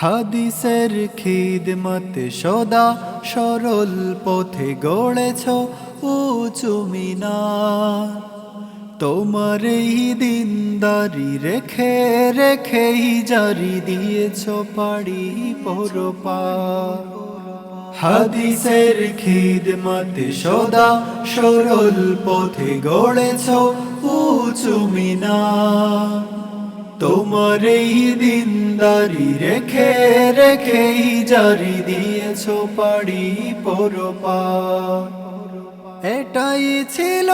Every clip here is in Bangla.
হাদিসের খিদমতে সদা সরল পথে গড়েছ উঁচু মিনার। তোমার এই দিনদারি রেখে, রেখেই জারি দিয়েছ পাড়ি পরপার হাদিসের খিদমতে সদা সরল পথে গড়েছ উঁচু মিনার। তোমার এই দিনদারি রেখে, রেখেই জারি দিয়েছ পাড়ি পরপার এটাই ছিল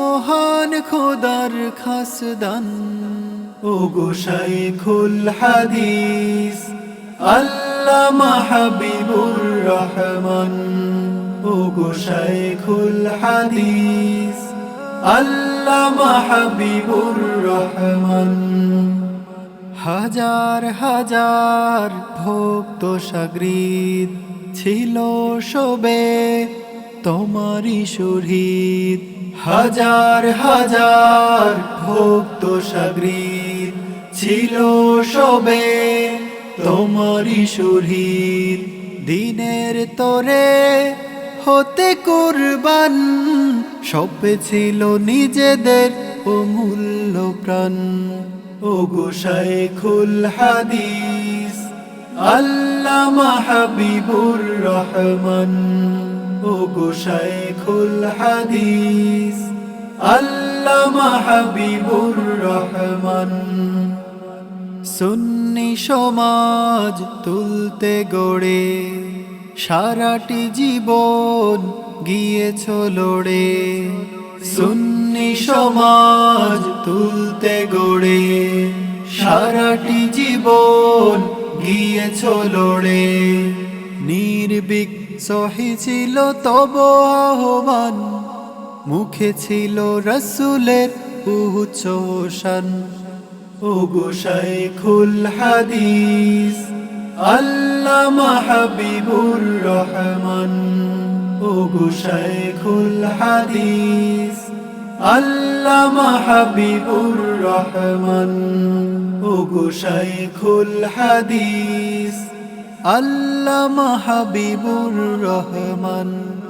মহান খোদার খাসদান। ও গোসাই খুল হাদিস, আল্লামা মাহাবিবুর রহমান। ও গোসাই খুল হাদিস হাজার হাজার ভক্ত সাগরিদ ছিল সবে তোমারই শহীদ। হাজার হাজার ভক্ত সাগরিদ ছিল সবে তোমারই শহীদ। দিনের তোরে হতে কুরবান সবে ছিল নিজেদের অমূল্য প্রাণ। ও গোসাই খুল হাদিস, আল্লামা হাবিবুর রহমান। ও গোসাই খুল হাদিস, আল্লামা হাবিবুর রহমান। সুন্নি সমাজ তুলতে গড়ে সারাটি জীবন গিয়েছ লড়ে। সুন্নি সমাজ তুলতে গড়ে। সারাটি জীবন গিয়েছ লড়ে। নির্বিক সহেছিল তব আহ্বান, মুখে ছিল রসুলের উচ্চশান ও গোসাই খুল হাদিস। আল্লামা হাবিবুর রহমান, ও গোসাই খুল হাদিস। আল্লামা হাবিবুর রহমান, ও গোসাই হাদিস। আল্লামা হাবিবুর রহমান